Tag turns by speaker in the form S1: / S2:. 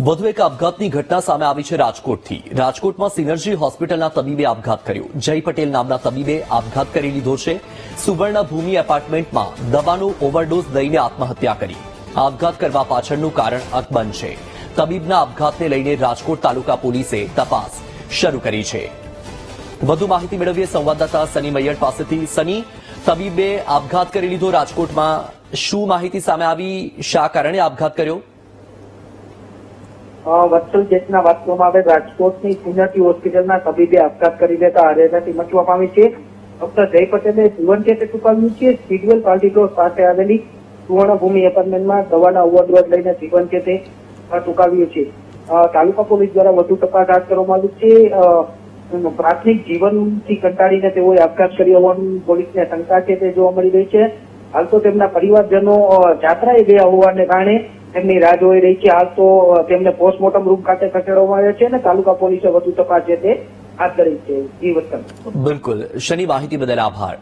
S1: વધુ એક આપઘાતની ઘટના સામે આવી છે રાજકોટથી. રાજકોટમાં સિનર્જી હોસ્પિટલના તબીબે આપઘાત કર્યો. જય પટેલ નામના તબીબે આપઘાત કરી લીધો છે. સુવર્ણભૂમિ એપાર્ટમેન્ટમાં દવાનો ઓવરડોઝ લઈને આત્મહત્યા કરી. આપઘાત કરવા પાછળનું કારણ અકબંધ છે. તબીબના આપઘાતને લઈને રાજકોટ તાલુકા પોલીસે તપાસ શરૂ કરી છે. વધુ માહિતી મેળવીએ સંવાદદાતા સની મૈયર પાસેથી. સની, તબીબે આપઘાત કરી લીધો રાજકોટમાં. શું માહિતી સામે આવી? શા કારણે આપઘાત કર્યો?
S2: વત્સલ જેટના વાસ્તવમાં કરવામાં આવે, રાજકોટની સિનર્જી હોસ્પિટલના તબીબે આપઘાત કરી દેતા હરેરાટી મચવા પામી છે. ડોક્ટર જય પટેલે જીવન ચેતે ટૂંકાવ્યું છે. સિડવેલ પાર્ટીપ્લોટ પાસે આવેલી સુવર્ણભૂમિ એપાર્ટમેન્ટમાં દવાના ઓવરડોઝ લઈને જીવન ચેતે ટૂંકાવ્યું છે. તાલુકા પોલીસ દ્વારા વધુ તપાસ હાથ કરવામાં આવી છે. પ્રાથમિક જીવનથી કંટાળીને તેઓએ આપઘાત કર્યો હોવાનું પોલીસને શંકા છે, તે જોવા મળી રહી છે. હાલ તો તેમના પરિવારજનો જાત્રાએ ગયા હોવાને કારણે તેમની રાહ જોઈ રહી છે. હાલ તો તેમને પોસ્ટમોર્ટમ રૂમ ખાતે ખસેડવામાં આવ્યા છે અને તાલુકા પોલીસે વધુ તપાસ છે તે હાથ ધરી છે. જી
S1: બિલકુલ. શની માહિતી બદલ આભાર.